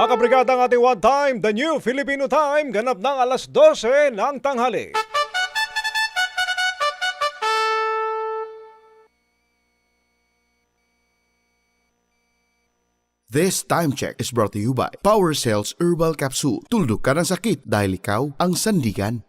Mga kabrigada ang ating one time, the new Filipino time, ganap ng alas 12 ng tanghali. This time check is brought to you by Power Cells Herbal Capsule. Tuldok ka ng sakit dahil ikaw ang sandigan.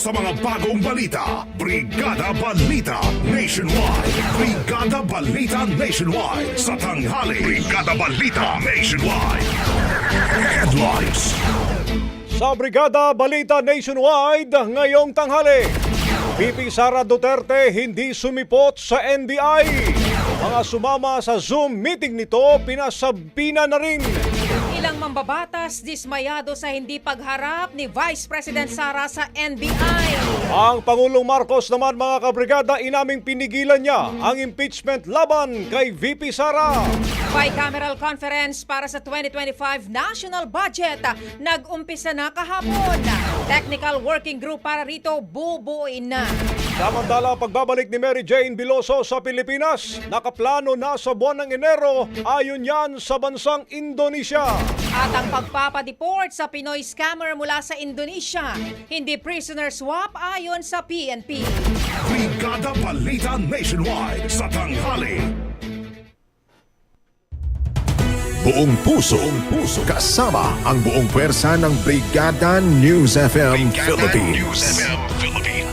Sa mga bagong balita. Brigada Balita Nationwide. Brigada Balita Nationwide sa tanghali. Brigada Balita Nationwide. Headlines. Sa Brigada Balita Nationwide, ngayong tanghali, VP Sara Duterte hindi sumipot sa NBI. Mga sumama sa Zoom meeting nito, pinasabina na rin. Ilang mambabatas dismayado sa hindi pagharap ni Vice President Sara sa NBI. Ang Pangulong Marcos naman mga kabrigada inaming pinigilan niya ang impeachment laban kay VP Sara. Bicameral conference para sa 2025 national budget nag-umpisa na kahapon. Technical working group para rito bubuin na. Samantala, pagbabalik ni Mary Jane Biloso sa Pilipinas, nakaplano na sa buwan ng Enero ayon yan sa bansang Indonesia. At ang pagpapadeport sa Pinoy scammer mula sa Indonesia, hindi prisoner swap ayon sa PNP. Brigada Balita Nationwide sa tanghali. Buong puso, buong puso, kasama ang buong pwersa ng Brigada News FM Philippines.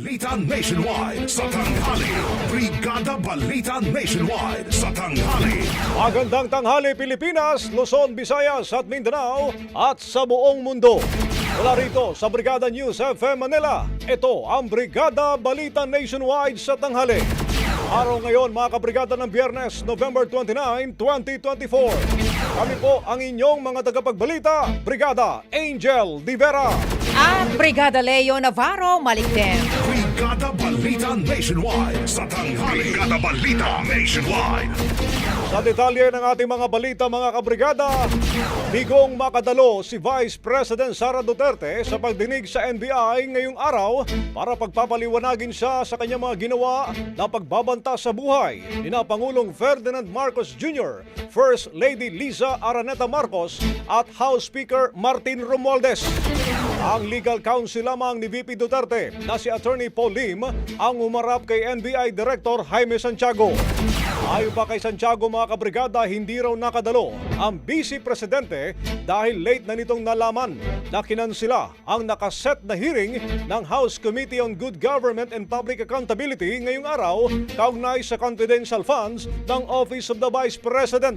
Balita Nationwide sa tanghali. Brigada Balita Nationwide sa tanghali. Magandang tanghali Pilipinas, Luzon, Visayas at Mindanao at sa buong mundo. Mula rito sa Brigada News FM Manila, ito ang Brigada Balita Nationwide sa tanghali. Araw ngayon mga kabrigada ng Biyernes, November 29, 2024. Kami po ang inyong mga tagapagbalita, Brigada Angel Divera. At Brigada Leo Navarro Malikden. Brigada Balita Nationwide sa tanghali. Brigada Balita Nationwide. Sa detalye ng ating mga balita mga kabrigada, bigong makadalo si Vice President Sara Duterte sa pagdinig sa NBI ngayong araw para pagpapaliwanagin siya sa kanyang mga ginawa na pagbabanta sa buhay ni Pangulong Ferdinand Marcos Jr., First Lady Liza Araneta Marcos at House Speaker Martin Romualdez. Ang legal counsel lamang ni VP Duterte na si Attorney Paul Lim ang umarap kay NBI Director Jaime Santiago. Ayon pa kay Santiago mga kabrigada, hindi raw nakadalo ang Vice Presidente dahil late na nitong nalaman na kinansila ang nakaset na hearing ng House Committee on Good Government and Public Accountability ngayong araw kaugnay sa confidential funds ng Office of the Vice President.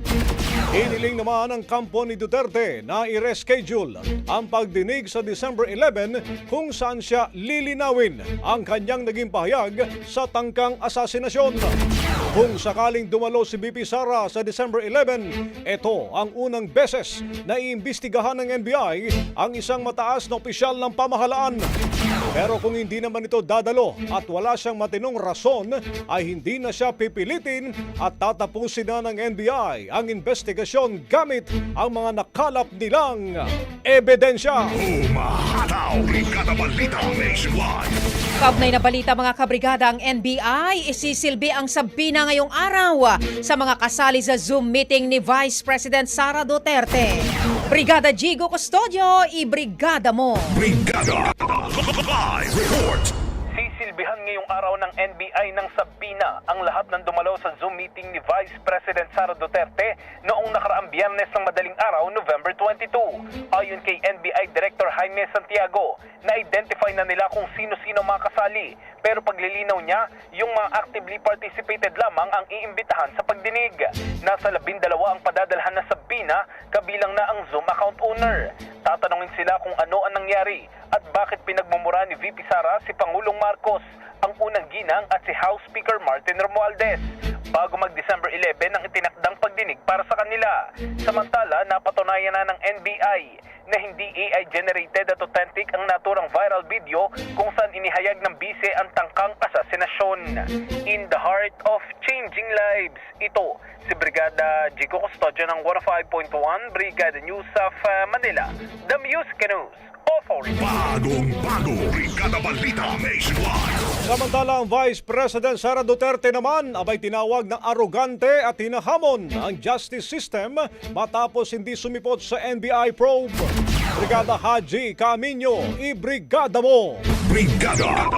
Iniling naman ng kampo ni Duterte na i-reschedule ang pagdinig sa December 11 kung saan siya lilinawin ang kanyang naging pahayag sa tangkang asasinasyon. Kung sakaling dumalo si BP Sara sa December 11, ito ang unang beses na iimbestigahan ng NBI ang isang mataas na opisyal ng pamahalaan. Pero kung hindi naman ito dadalo at wala siyang matinong rason, ay hindi na siya pipilitin at tatapusin na ng NBI ang investigasyon gamit ang mga nakalap nilang ebidensya. Umahataw. Kaugnay na balita mga kabrigada, ang NBI isisilbi ang sabina ngayong araw sa mga kasali sa Zoom meeting ni Vice President Sara Duterte. Brigada Jigo Custodio, i-brigada mo. Brigada. Live report. Sisilbihan ngayong araw ng NBI ng Sabina ang lahat ng dumalo sa Zoom meeting ni Vice President Sara Duterte noong nakaraang biyernes ng madaling araw, November 22. Ayon kay NBI Director Jaime Santiago, na-identify na nila kung sino-sino mga kasali. Pero paglilinaw niya, yung mga actively participated lamang ang iimbitahan sa pagdinig. Nasa labindalawa ang padadalhan na Sabina, kabilang na ang Zoom account owner. Tatanungin sila kung ano ang nangyari at bakit pinagmumura ni VP Sara si Pangulong Marcos, ang unang ginang at si House Speaker Martin Romualdez bago mag-December 11 ang itinakdang pagdinig para sa kanila. Samantala, napatunayan na ng NBI na hindi AI-generated at authentic ang naturang viral video kung saan inihayag ng bise ang tangkang asasinasyon. In the heart of changing lives, ito si Brigada Jico Custodio ng 105.1 Brigada News of uh, Manila, The Music News. Bagong bago. Brigada Balita Nationwide. Samantala ang Vice President Sara Duterte naman abay tinawag ng arogante at hinahamon ang justice system matapos hindi sumipot sa NBI probe. Brigada Haji Camino, i-brigada mo! Brigada.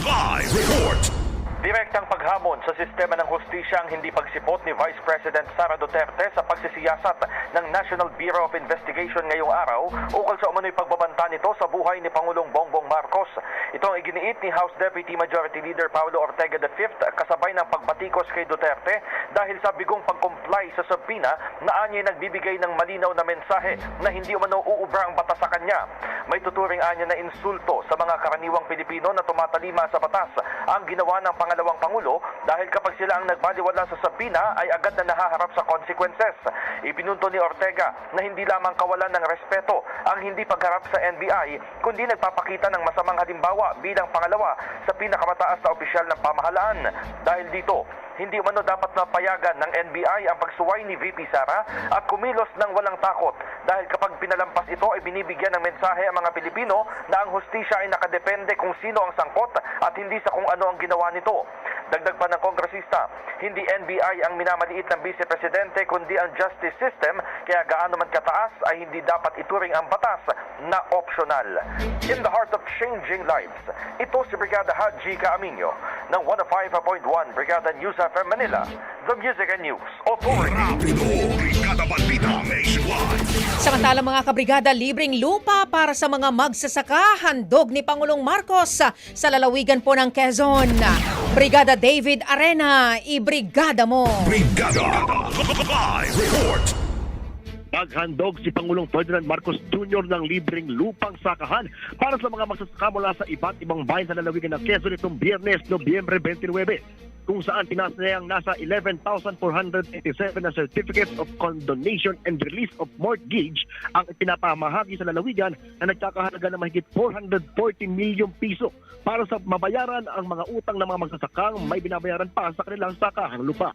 Live report. Direktang paghamon sa sistema ng hustisya ang hindi pagsipot ni Vice President Sara Duterte sa pagsisiyasat ng National Bureau of Investigation ngayong araw ukol sa umano'y pagbabanta nito sa buhay ni Pangulong Bongbong Marcos. Ito ang iginiit ni House Deputy Majority Leader Paulo Ortega V kasabay ng pagbatikos kay Duterte dahil sa bigong pag-comply sa subpoena na anya nagbibigay ng malinaw na mensahe na hindi umano uubra ang batas sa kanya. May tuturing anya na insulto sa mga karaniwang Pilipino na tumatalima sa batas ang ginawa ng pangalawang Pangulo dahil kapag sila ang nagbaliwala sa sabina ay agad na nahaharap sa consequences. Ipinunto ni Ortega na hindi lamang kawalan ng respeto ang hindi pagharap sa NBI kundi nagpapakita ng masamang halimbawa bilang pangalawa sa pinakamataas na opisyal ng pamahalaan. Dahil dito, hindi umano dapat na payagan ng NBI ang pagsuway ni VP Sara at kumilos ng walang takot dahil kapag pinalampas ito ay binibigyan ng mensahe ang mga Pilipino na ang hustisya ay nakadepende kung sino ang sangkot at hindi sa kung ano ang ginawa nito. Dagdag pa ng kongresista, hindi NBI ang minamaliit ng Vice Presidente kundi ang justice system kaya gaano man kataas ay hindi dapat ituring ang batas na optional. In the heart of changing lives, ito si Brigada Haji Caaminyo ng 105.1 Brigada News FM Manila, The Music and News Authority. Rapido. Brigada Balita Nationwide. Samantala mga kabrigada, libreng lupa para sa mga magsasaka, handog ni Pangulong Marcos sa, sa lalawigan po ng Quezon. Brigada David Arena, i-brigada mo! Brigada. Live report. Maghandog si Pangulong Ferdinand Marcos Jr. ng libreng lupang sakahan para sa mga magsasaka mula sa iba't ibang bayan sa lalawigan ng Quezon itong Biyernes, Nobyembre 29. Kung saan tinasayang nasa 11,487 na certificates of condonation and release of mortgage ang pinapamahagi sa lalawigan na nagkakahalaga ng mahigit 440 milyong piso para sa mabayaran ang mga utang ng mga magsasakang may binabayaran pa sa kanilang sakahang lupa.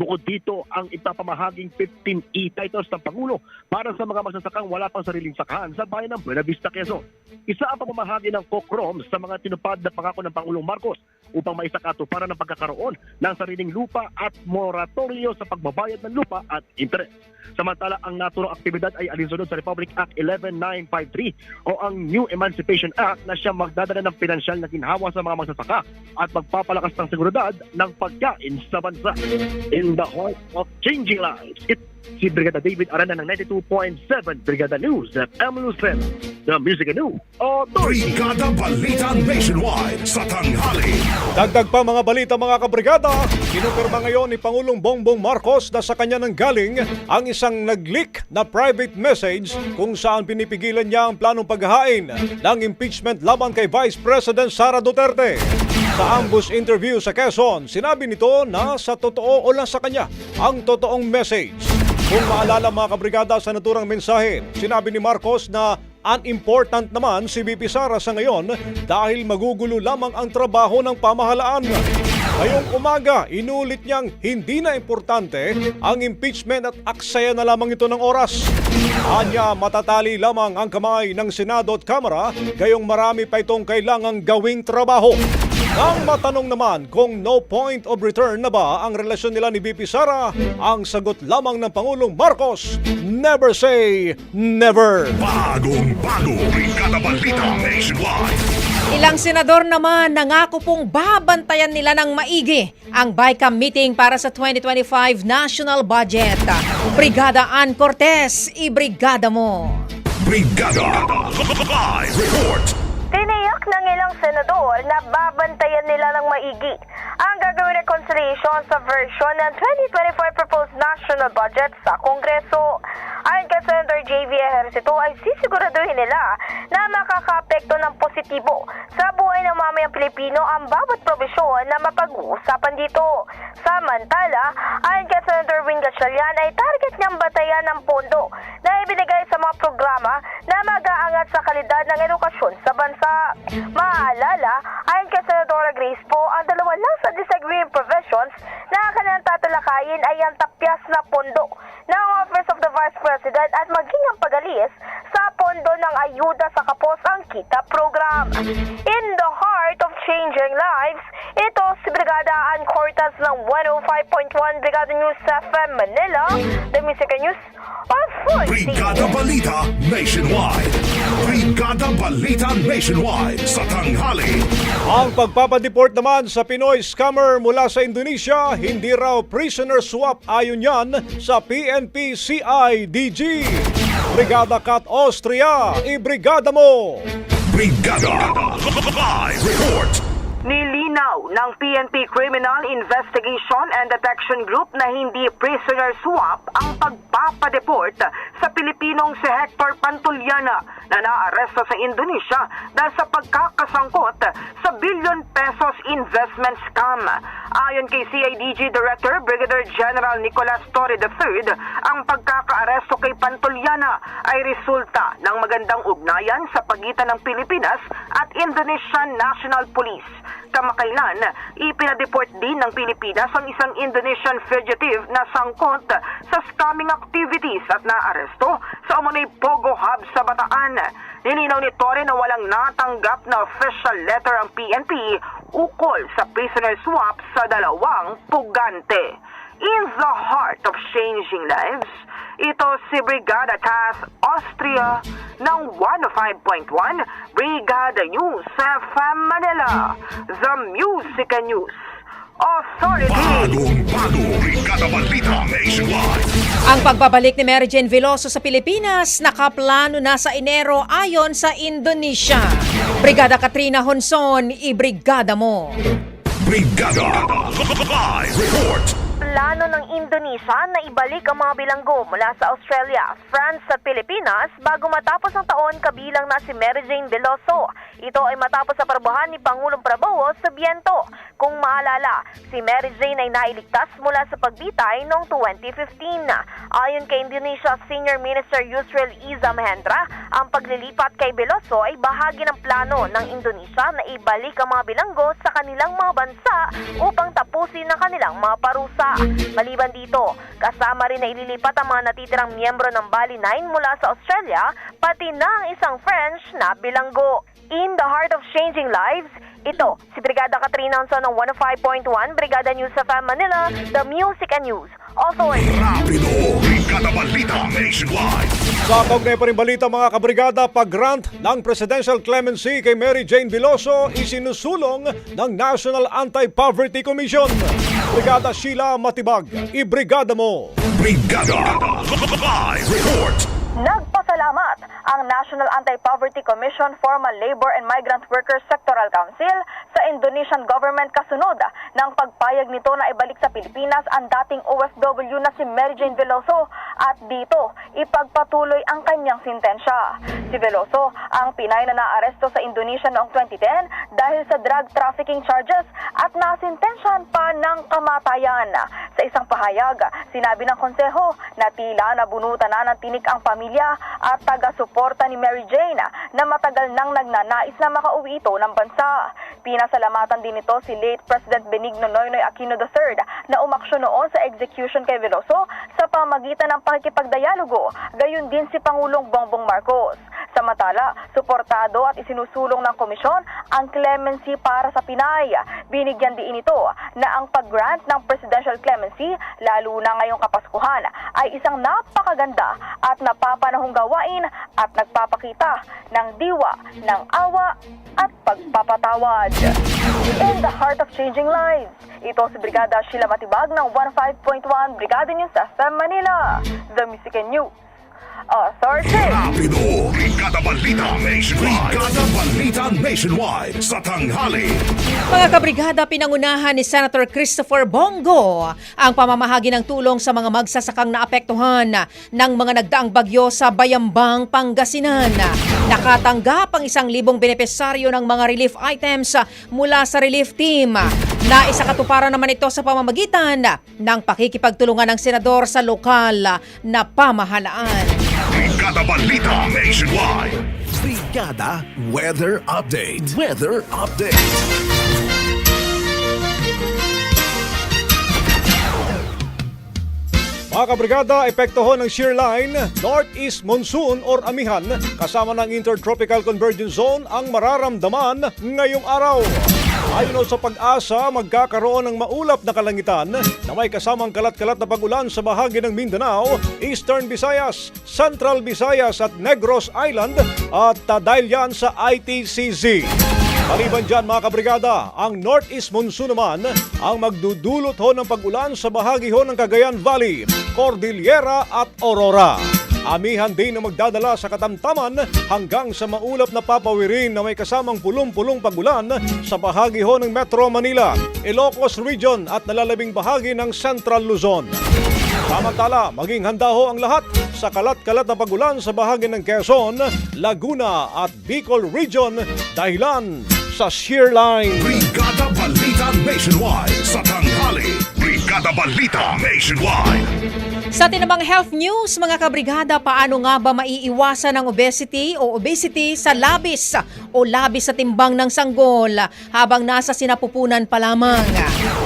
Bukod dito, ang ipapamahaging 15 e-titles ng Pangulo para sa mga magsasakang wala pang sariling sakahan sa bayan ng Buena Vista, Quezon. Isa ang pamamahagi ng COCROM sa mga tinupad na pangako ng Pangulong Marcos upang maisakatuparan ng pagkakaroon ng sariling lupa at moratoryo sa pagbabayad ng lupa at interes. Samantala, ang naturang aktibidad ay alinsunod sa Republic Act 11953 o ang New Emancipation Act na siyang magdadala ng pinansyal na ginhawa sa mga magsasaka at magpapalakas ng seguridad ng pagkain sa bansa. In the heart of changing lives, it si Brigada David Arana ng 92.7 Brigada News at M. Lucen, the Music News Authority. Brigada Balita Nationwide sa tanghali. Dagdag pa mga balita mga kabrigada, kinumpirma ngayon ni Pangulong Bongbong Marcos na sa kanya nang galing ang isang nag-leak na private message kung saan pinipigilan niya ang planong paghahain ng impeachment laban kay Vice President Sara Duterte. Sa ambush interview sa Quezon, sinabi nito na sa totoo o lang sa kanya ang totoong message. Kung maalala mga kabrigada sa naturang mensahe, sinabi ni Marcos na unimportant naman si BP Sara sa ngayon dahil magugulo lamang ang trabaho ng pamahalaan. Ngayong umaga, inulit niyang hindi na importante ang impeachment at aksaya na lamang ito ng oras. Anya matatali lamang ang kamay ng Senado at Kamara, gayong marami pa itong kailangang gawing trabaho. Nang matanong naman kung no point of return na ba ang relasyon nila ni BP Sara, ang sagot lamang ng Pangulong Marcos, never say never. Bagong bago. Brigada Balita Nationwide. Ilang senador naman nangako pong babantayan nila ng maigi ang BICAM meeting para sa 2025 national budget. Brigada Ann Cortez, ibrigada mo. Brigada Live Report. Tiniyak ng ilang senador na babantayan nila ng maigi ang gagawin reconciliation sa version ng 2025 proposed national budget sa Kongreso. Ayon kay Senator J.V. Ejercito ay sisiguraduhin nila na makaka-apekto ng positibo sa buhay ng mamayang Pilipino ang bawat probisyon na mapag-uusapan dito. Samantala, ayon kay Senator Win Gatchalian ay target niyang batayan ng pondo na ibinigay sa mga programa na mag-aangat sa kalidad ng edukasyon sa bansa. Maalala, ayon kay Senadora Grace po, ang dalawa lang sa disagreeing professions na kanilang tatalakayin ay ang tapyas na pondo ng Office of the Vice President at maging ang pagalis sa pondo ng ayuda sa kapos ang kita program. In the heart of changing lives, ito si Brigada Ann Cortez ng 105.1 Brigada News FM Manila, the Music News. Brigada Balita Nationwide. Brigada Balita Nationwide sa tanghali. Ang pagpapadeport naman sa Pinoy scammer mula sa Indonesia, hindi raw prisoner swap ayon yan sa PNP CIDG. Brigada Kat Austria, ibrigada mo! Brigada Live Report. Nilinaw ng PNP Criminal Investigation and Detection Group na hindi prisoner swap ang pagpapadeport sa Pilipinong si Hector Pantuliana na naaresto sa Indonesia dahil sa pagkakasangkot sa billion pesos investment scam. Ayon kay CIDG Director Brigadier General Nicolas Torre III, ang pagkakaaresto kay Pantuliana ay resulta ng magandang ugnayan sa pagitan ng Pilipinas at Indonesian National Police. Kamakailan, ipinadeport din ng Pilipinas ang isang Indonesian fugitive na sangkot sa scamming activities at naaresto sa umunoy Pogo Hub sa Bataan. Nilinaw ni Torre na walang natanggap na official letter ang PNP ukol sa prisoner swap sa dalawang pugante. In the heart of changing lives, ito si Brigada Task Austria ng 105.1 Brigada News FM Manila, The Music and News Authority. Bagong bago. Brigada Balita Nationwide. Ang pagbabalik ni Mary Jane Veloso sa Pilipinas nakaplano na sa Enero ayon sa Indonesia. Brigada Katrina Honson, ibrigada mo. Brigada Live Report. Plano ng Indonesia na ibalik ang mga bilanggo mula sa Australia, France at Pilipinas bago matapos ang taon kabilang na si Mary Jane Veloso. Ito ay matapos sa parabuhan ni Pangulong Prabowo sa Biento. Kung maalala, si Mary Jane ay nailigtas mula sa pagbitay noong 2015. Ayon kay Indonesia Senior Minister Yusril Iza Mahendra, ang paglilipat kay Veloso ay bahagi ng plano ng Indonesia na ibalik ang mga bilanggo sa kanilang mga bansa upang tapusin ang kanilang mga parusa. Maliban dito, kasama rin na ililipat ang mga natitirang miyembro ng Bali 9 mula sa Australia, pati na ang isang French na bilanggo. In the heart of changing lives, ito, si Brigada Katrina Onson ng 105.1 Brigada News sa Manila, The Music and News Authority. Rapido, Brigada Balita Nationwide. Sa kaugnay pa rin balita mga kabrigada, pag-grant ng Presidential Clemency kay Mary Jane Veloso isinusulong ng National Anti-Poverty Commission. Brigada Sheila Matibag, ibrigada mo! Brigada Live Report. Nagpasalamat ang National Anti-Poverty Commission Formal Labor and Migrant Workers Sectoral Council sa Indonesian government kasunod ng pagpayag nito na ibalik sa Pilipinas ang dating OFW na si Mary Jane Veloso at dito ipagpatuloy ang kanyang sintensya. Si Veloso ang Pinay na naaresto sa Indonesia noong 2010 dahil sa drug trafficking charges at nasintensyahan pa ng kamatayan. Sa isang pahayag, sinabi ng konseho na tila nabunutan na ng tinik ang pamilya at taga-suporta ni Mary Jane na matagal nang nagnanais na makauwi ito ng bansa. Pinasalamatan din ito si late President Benigno Noynoy Aquino III na umaksyon noon sa execution kay Veloso sa pamagitan ng pakikipagdialogo, gayon din si Pangulong Bongbong Marcos. Samantala, suportado at isinusulong ng komisyon ang clemency para sa Pinay. Binigyan din ito na ang pag-grant ng presidential clemency, lalo na ngayong Kapaskuhan, ay isang napakaganda at napapanahong gawain at nagpapakita ng diwa, ng awa at pagpapatawad. In the heart of changing lives, ito si Brigada Sheila Matibag ng 15.1 Brigada News FM Manila, The Music and News Authority. Rapido, Brigada Balita Nationwide. Brigada Balita Nationwide sa tanghali. Mga kabrigada, pinangunahan ni Senator Christopher Bongo ang pamamahagi ng tulong sa mga magsasakang naapektuhan ng mga nagdaang bagyo sa Bayambang, Pangasinan. Nakatanggap ang isang libong benepisaryo ng mga relief items mula sa relief team. Na isa katuparan naman ito sa pamamagitan ng pakikipagtulungan ng senador sa lokal na pamahalaan. Brigada Balita Nationwide. Brigada Weather Update. Weather Update. Mga kabrigada, epekto ho ng shear line, northeast monsoon or amihan kasama ng intertropical convergence zone ang mararamdaman ngayong araw. Ayon sa pag-asa, magkakaroon ng maulap na kalangitan na may kasamang kalat-kalat na pagulan sa bahagi ng Mindanao, Eastern Visayas, Central Visayas at Negros Island at dahil yan sa ITCZ. Maliban dyan mga kabrigada, ang Northeast Monsoon naman ang magdudulot ho ng pag-ulan sa bahagi ho ng Cagayan Valley, Cordillera at Aurora. Amihan din na magdadala sa katamtaman hanggang sa maulap na papawirin na may kasamang pulong-pulong pagulan sa bahagi ho ng Metro Manila, Ilocos Region at nalalabing bahagi ng Central Luzon. Samantala, maging handa ho ang lahat sa kalat-kalat na pagulan sa bahagi ng Quezon, Laguna at Bicol Region dahilan sa shear line. Brigada Balita Nationwide sa tanghali. Brigada Balita Nationwide. Sa tinabang health news, mga kabrigada, paano nga ba maiiwasan ang obesity o obesity sa labis o labis sa timbang ng sanggol habang nasa sinapupunan pa lamang?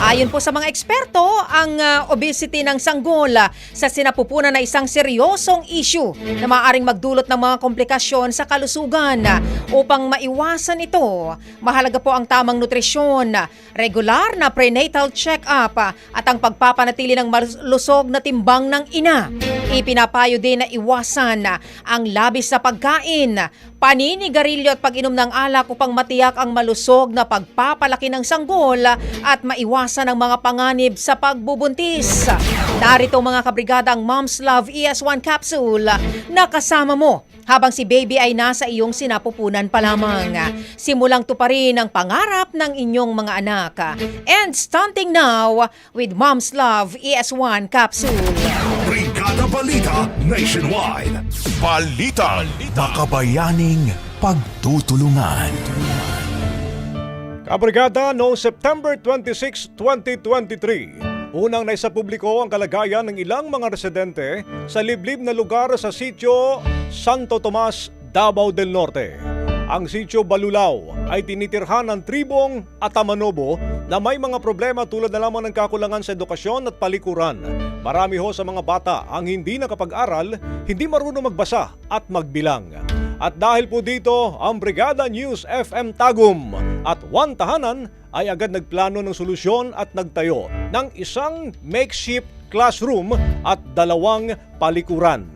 Ayon po sa mga eksperto, ang ah, obesity ng sanggol sa sinapupunan na isang seryosong issue na maaaring magdulot ng mga komplikasyon sa kalusugan. Upang maiwasan ito, mahalaga po ang tamang nutrisyon, regular na prenatal check-up at ang pagpapanatili ng malusog na timbang ng ina. Ipinapayo din na iwasan ang labis sa pagkain, paninigarilyo at pag-inom ng alak upang matiyak ang malusog na pagpapalaki ng sanggol at maiwasan ang mga panganib sa pagbubuntis. Narito mga kabrigada ang Mom's Love ES1 capsule na kasama mo habang si baby ay nasa iyong sinapupunan pa lamang. Simulang tuparin ang pangarap ng inyong mga anak. And stunting now with Mom's Love ES1 capsule. Brigada Balita Nationwide. Balita. Makabayaning pagtutulungan. Kabrigada noong September 26, 2023, unang naisa publiko ang kalagayan ng ilang mga residente sa liblib na lugar sa sitio Santo Tomas, Davao del Norte. Ang sitio Balulaw ay tinitirhan ng tribong Atamanobo na may mga problema tulad na lamang ng kakulangan sa edukasyon at palikuran. Marami ho sa mga bata ang hindi nakapag-aral, hindi marunong magbasa at magbilang. At dahil po dito, ang Brigada News FM Tagum at One Tahanan ay agad nagplano ng solusyon at nagtayo ng isang makeshift classroom at dalawang palikuran.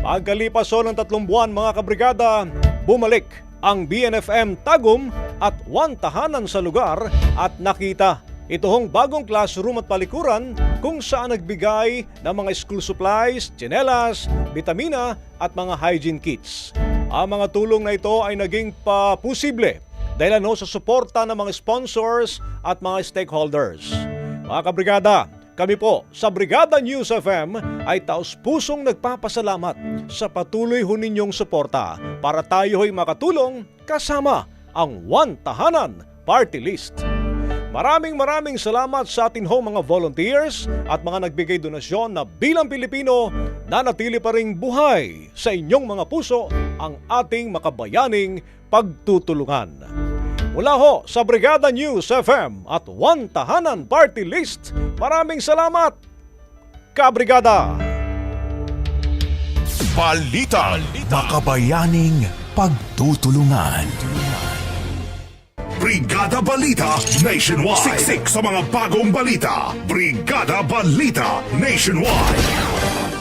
Pagkalipas ng tatlong buwan mga kabrigada, bumalik ang BNFM Tagum at One Tahanan sa lugar at nakita ito hong bagong classroom at palikuran kung saan nagbigay ng mga school supplies, tsinelas, vitamina at mga hygiene kits. Ang mga tulong na ito ay naging pa posible dahil ano sa suporta ng mga sponsors at mga stakeholders. Mga kabrigada, kami po sa Brigada News FM ay taos pusong nagpapasalamat sa patuloy ho ninyong suporta para tayo ho'y makatulong kasama ang One Tahanan Party List. Maraming maraming salamat sa atin ho mga volunteers at mga nagbigay donasyon na bilang Pilipino nanatili pa ring buhay sa inyong mga puso ang ating makabayaning pagtutulungan. Mula ho sa Brigada News FM at One Tahanan Party List, maraming salamat, Kabrigada! Balita. Makabayaning pagtutulungan. Brigada Balita Nationwide. Siksik sa mga bagong balita. Brigada Balita Nationwide.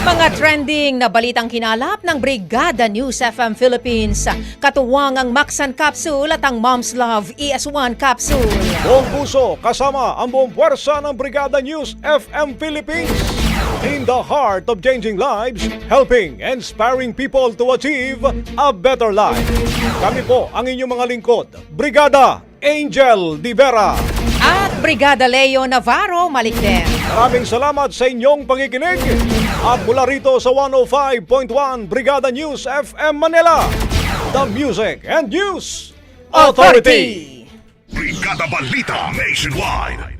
Mga trending na balitang kinalap ng Brigada News FM Philippines. Katuwang ang Maxan Capsule at ang Mom's Love ES1 Capsule. Buong puso kasama ang buong puwersa ng Brigada News FM Philippines. In the heart of changing lives, helping, inspiring people to achieve a better life. Kami po ang inyong mga lingkod, Brigada Angel Di Vera. At Brigada Leo Navarro Malikden. Maraming salamat sa inyong pangikinig. At mula rito sa 105.1 Brigada News FM Manila, the Music and News Authority. Brigada Balita Nationwide.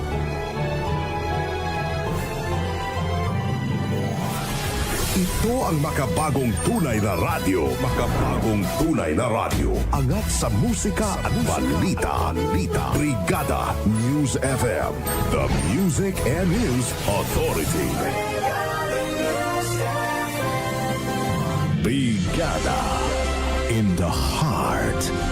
Ang makabagong tunay na radyo. Makabagong tunay na radyo. Angat sa musika at balita. balita. Brigada News FM. The Music and News Authority. Brigada. In the heart.